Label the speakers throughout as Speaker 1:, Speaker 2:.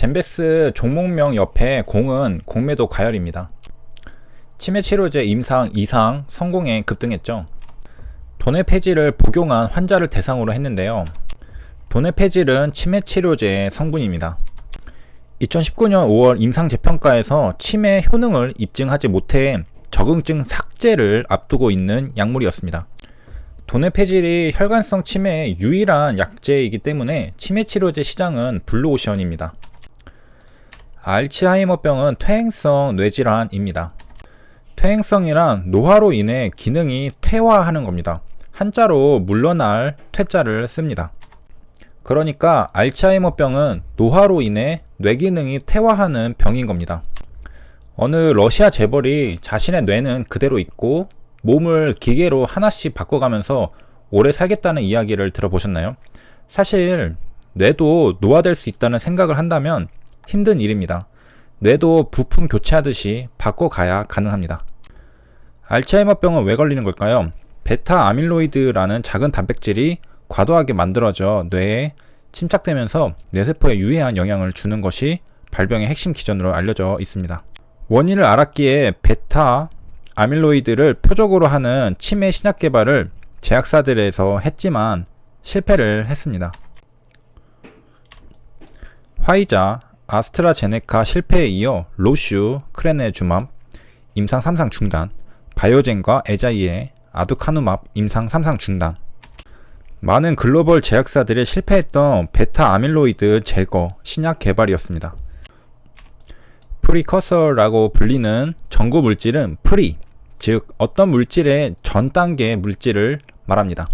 Speaker 1: 젠베스 종목명 옆에 공은 공매도 과열입니다. 치매 치료제 임상 이상 성공에 급등했죠. 돈의 폐질을 복용한 환자를 대상으로 했는데요. 돈의 폐질은 치매 치료제의 성분입니다. 2019년 5월 임상 재평가에서 치매 효능을 입증하지 못해 적응증 삭제를 앞두고 있는 약물이었습니다. 돈의 폐질이 혈관성 치매의 유일한 약제이기 때문에 치매 치료제 시장은 블루오션입니다. 알츠하이머병은 퇴행성 뇌질환입니다. 퇴행성이란 노화로 인해 기능이 퇴화하는 겁니다. 한자로 물러날 퇴자를 씁니다. 그러니까 알츠하이머병은 노화로 인해 뇌기능이 퇴화하는 병인 겁니다. 어느 러시아 재벌이 자신의 뇌는 그대로 있고 몸을 기계로 하나씩 바꿔가면서 오래 살겠다는 이야기를 들어보셨나요? 사실 뇌도 노화될 수 있다는 생각을 한다면 힘든 일입니다. 뇌도 부품 교체하듯이 바꿔가야 가능합니다. 알츠하이머병은 왜 걸리는 걸까요? 베타 아밀로이드라는 작은 단백질이 과도하게 만들어져 뇌에 침착되면서 뇌세포에 유해한 영향을 주는 것이 발병의 핵심 기전으로 알려져 있습니다. 원인을 알았기에 베타 아밀로이드를 표적으로 하는 치매 신약 개발을 제약사들에서 했지만 실패를 했습니다. 화이자, 아스트라제네카 실패에 이어 로슈, 크레네주맘, 임상 3상 중단, 바이오젠과 에자이의 아두카누맙 임상 3상 중단. 많은 글로벌 제약사들이 실패했던 베타 아밀로이드 제거 신약 개발이었습니다. 프리커서라고 불리는 전구 물질은 프리, 즉 어떤 물질의 전 단계 물질을 말합니다.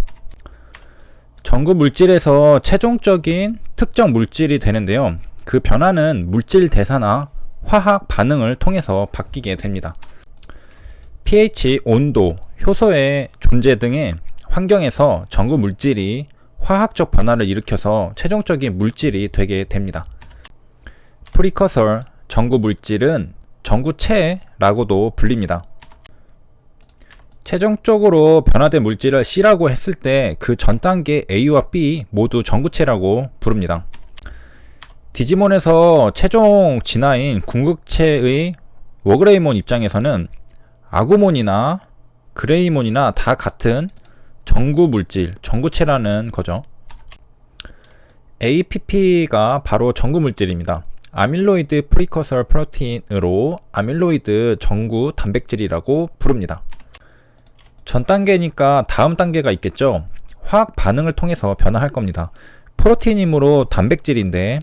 Speaker 1: 전구 물질에서 최종적인 특정 물질이 되는데요. 그 변화는 물질 대사나 화학 반응을 통해서 바뀌게 됩니다. pH, 온도, 효소의 존재 등의 환경에서 전구 물질이 화학적 변화를 일으켜서 최종적인 물질이 되게 됩니다. 프리커설 전구 물질은 전구체라고도 불립니다. 최종적으로 변화된 물질을 C라고 했을 때 그 전 단계 A와 B 모두 전구체라고 부릅니다. 디지몬에서 최종 진화인 궁극체의 워그레이몬 입장에서는 아구몬이나 그레이몬이나 다 같은 전구 물질, 전구체라는 거죠. APP가 바로 전구 물질입니다. 아밀로이드 프리커설 프로테인으로 아밀로이드 전구 단백질이라고 부릅니다. 전 단계니까 다음 단계가 있겠죠. 화학 반응을 통해서 변화할 겁니다. 프로테인이므로 단백질인데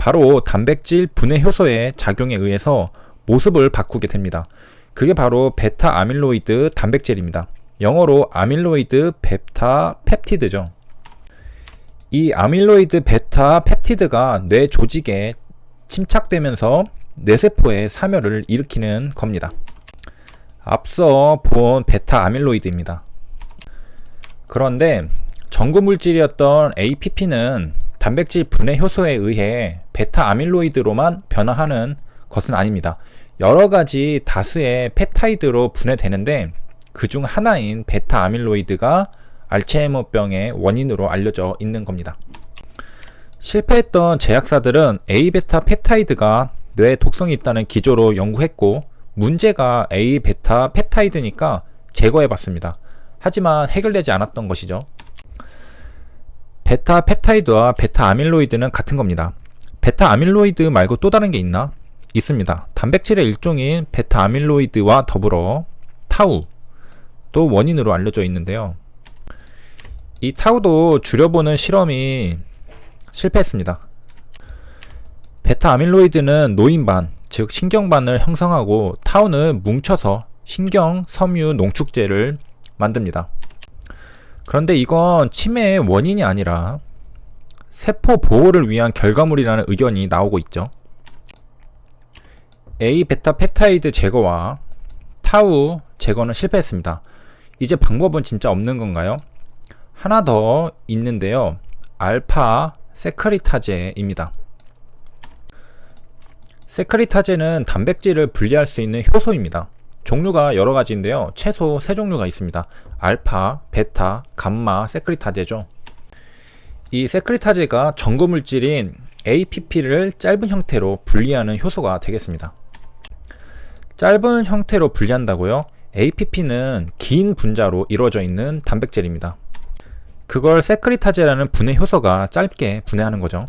Speaker 1: 바로 단백질 분해 효소의 작용에 의해서 모습을 바꾸게 됩니다. 그게 바로 베타 아밀로이드 단백질입니다. 영어로 아밀로이드 베타 펩티드죠. 이 아밀로이드 베타 펩티드가 뇌 조직에 침착되면서 뇌세포의 사멸을 일으키는 겁니다. 앞서 본 베타 아밀로이드입니다. 그런데 전구 물질이었던 APP는 단백질 분해 효소에 의해 베타 아밀로이드로만 변화하는 것은 아닙니다. 여러 가지 다수의 펩타이드로 분해되는데 그 중 하나인 베타 아밀로이드가 알츠하이머병의 원인으로 알려져 있는 겁니다. 실패했던 제약사들은 A베타 펩타이드가 뇌 독성이 있다는 기조로 연구했고 문제가 A베타 펩타이드니까 제거해 봤습니다. 하지만 해결되지 않았던 것이죠. 베타 펩타이드와 베타 아밀로이드는 같은 겁니다. 베타 아밀로이드 말고 또 다른 게 있나? 있습니다. 단백질의 일종인 베타 아밀로이드와 더불어 타우 또 원인으로 알려져 있는데요. 이 타우도 줄여보는 실험이 실패했습니다. 베타 아밀로이드는 노인반, 즉 신경반을 형성하고 타우는 뭉쳐서 신경 섬유 농축제를 만듭니다. 그런데 이건 치매의 원인이 아니라 세포 보호를 위한 결과물이라는 의견이 나오고 있죠. A 베타 펩타이드 제거와 타우 제거는 실패했습니다. 이제 방법은 진짜 없는 건가요? 하나 더 있는데요. 알파 세크리타제입니다. 세크리타제는 단백질을 분리할 수 있는 효소입니다. 종류가 여러 가지인데요. 최소 세 종류가 있습니다. 알파, 베타, 감마, 세크리타제죠. 이 세크리타제가 전구 물질인 APP를 짧은 형태로 분리하는 효소가 되겠습니다. 짧은 형태로 분리한다고요? APP는 긴 분자로 이루어져 있는 단백질입니다. 그걸 세크리타제라는 분해 효소가 짧게 분해하는 거죠.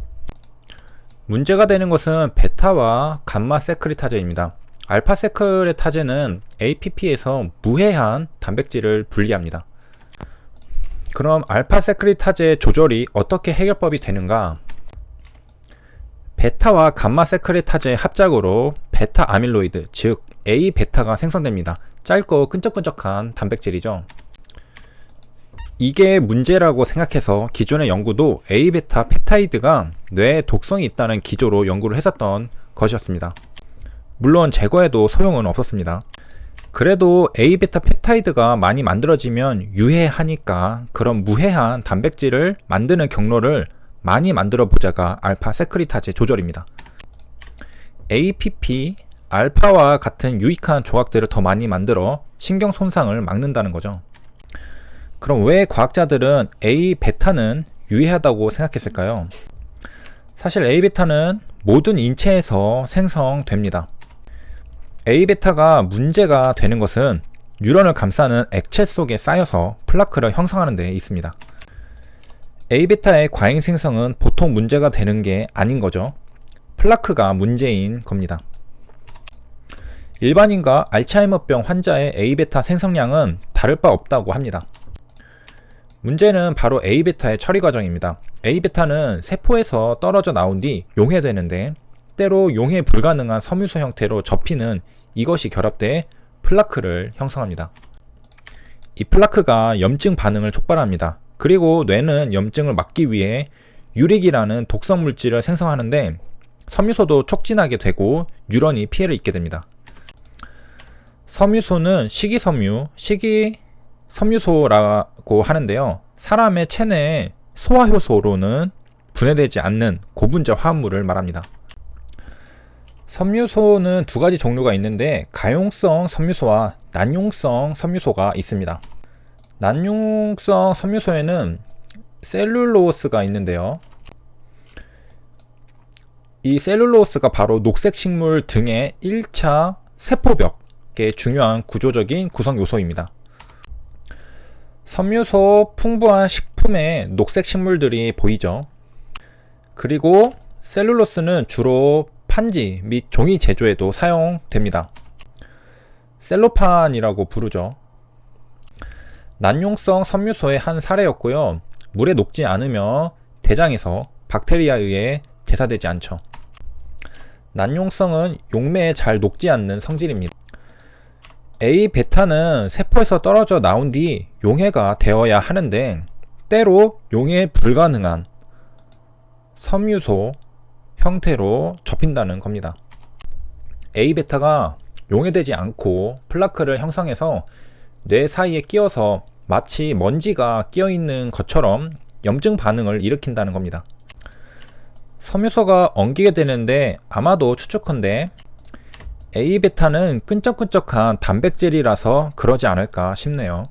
Speaker 1: 문제가 되는 것은 베타와 감마 세크리타제입니다. 알파 세크리타제는 APP에서 무해한 단백질을 분리합니다. 그럼 알파 세크리타제 조절이 어떻게 해결법이 되는가? 베타와 감마 세크리타제의 합작으로 베타 아밀로이드, 즉 A 베타가 생성됩니다. 짧고 끈적끈적한 단백질이죠. 이게 문제라고 생각해서 기존의 연구도 A 베타 펩타이드가 뇌에 독성이 있다는 기조로 연구를 했었던 것이었습니다. 물론 제거해도 소용은 없었습니다. 그래도 A 베타 펩타이드가 많이 만들어지면 유해하니까 그런 무해한 단백질을 만드는 경로를 많이 만들어 보자가 알파 세크리타제 조절입니다. APP 알파와 같은 유익한 조각들을 더 많이 만들어 신경 손상을 막는다는 거죠. 그럼 왜 과학자들은 A 베타는 유해하다고 생각했을까요? 사실 A 베타는 모든 인체에서 생성됩니다. A 베타가 문제가 되는 것은 뉴런을 감싸는 액체 속에 쌓여서 플라크를 형성하는 데 있습니다. A베타의 과잉 생성은 보통 문제가 되는 게 아닌 거죠. 플라크가 문제인 겁니다. 일반인과 알츠하이머병 환자의 A베타 생성량은 다를 바 없다고 합니다. 문제는 바로 A베타의 처리 과정입니다. A베타는 세포에서 떨어져 나온 뒤 용해되는데 때로 용해 불가능한 섬유소 형태로 접히는 이것이 결합돼 플라크를 형성합니다. 이 플라크가 염증 반응을 촉발합니다. 그리고 뇌는 염증을 막기 위해 유릭이라는 독성 물질을 생성하는데 섬유소도 촉진하게 되고 뉴런이 피해를 입게 됩니다. 섬유소는 식이섬유, 식이섬유소라고 하는데요. 사람의 체내 소화효소로는 분해되지 않는 고분자 화합물을 말합니다. 섬유소는 두 가지 종류가 있는데 가용성 섬유소와 난용성 섬유소가 있습니다. 난용성 섬유소에는 셀룰로스가 있는데요. 이 셀룰로스가 바로 녹색 식물 등의 1차 세포벽의 중요한 구조적인 구성 요소입니다. 섬유소 풍부한 식품에 녹색 식물들이 보이죠. 그리고 셀룰로스는 주로 판지 및 종이 제조에도 사용됩니다. 셀로판이라고 부르죠. 난용성 섬유소의 한 사례였고요. 물에 녹지 않으며 대장에서 박테리아에 의해 대사되지 않죠. 난용성은 용매에 잘 녹지 않는 성질입니다. A 베타는 세포에서 떨어져 나온 뒤 용해가 되어야 하는데 때로 용해 불가능한 섬유소 형태로 접힌다는 겁니다. A 베타가 용해되지 않고 플라크를 형성해서 뇌 사이에 끼어서 마치 먼지가 끼어 있는 것처럼 염증 반응을 일으킨다는 겁니다. 섬유소가 엉기게 되는데 아마도 추측컨대 A베타는 끈적끈적한 단백질이라서 그러지 않을까 싶네요.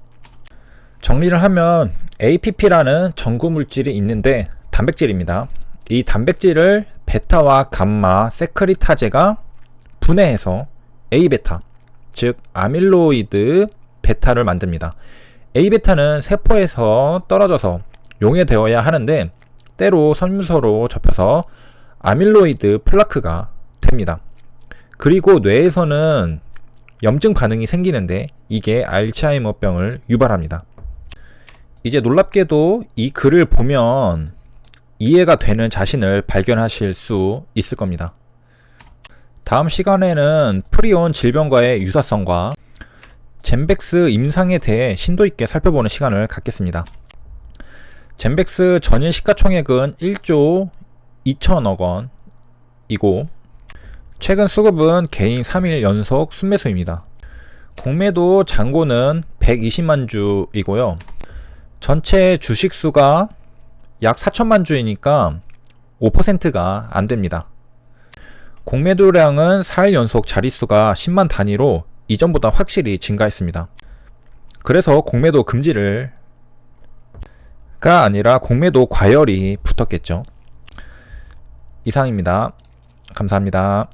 Speaker 1: 정리를 하면 APP라는 전구 물질이 있는데 단백질입니다. 이 단백질을 베타와 감마 세크리타제가 분해해서 A베타, 즉 아밀로이드 베타를 만듭니다. A베타는 세포에서 떨어져서 용해되어야 하는데 때로 섬유소로 접혀서 아밀로이드 플라크가 됩니다. 그리고 뇌에서는 염증 반응이 생기는데 이게 알츠하이머병을 유발합니다. 이제 놀랍게도 이 글을 보면 이해가 되는 자신을 발견하실 수 있을 겁니다. 다음 시간에는 프리온 질병과의 유사성과 젠백스 임상에 대해 심도 있게 살펴보는 시간을 갖겠습니다. 젠백스 전일 시가총액은 1조 2천억 원이고 최근 수급은 개인 3일 연속 순매수입니다. 공매도 잔고는 120만 주이고요. 전체 주식 수가 약 4천만 주이니까 5%가 안 됩니다. 공매도량은 4일 연속 자릿수가 10만 단위로 이전보다 확실히 증가했습니다. 그래서 공매도 금지를 가 아니라 공매도 과열이 붙었겠죠. 이상입니다. 감사합니다.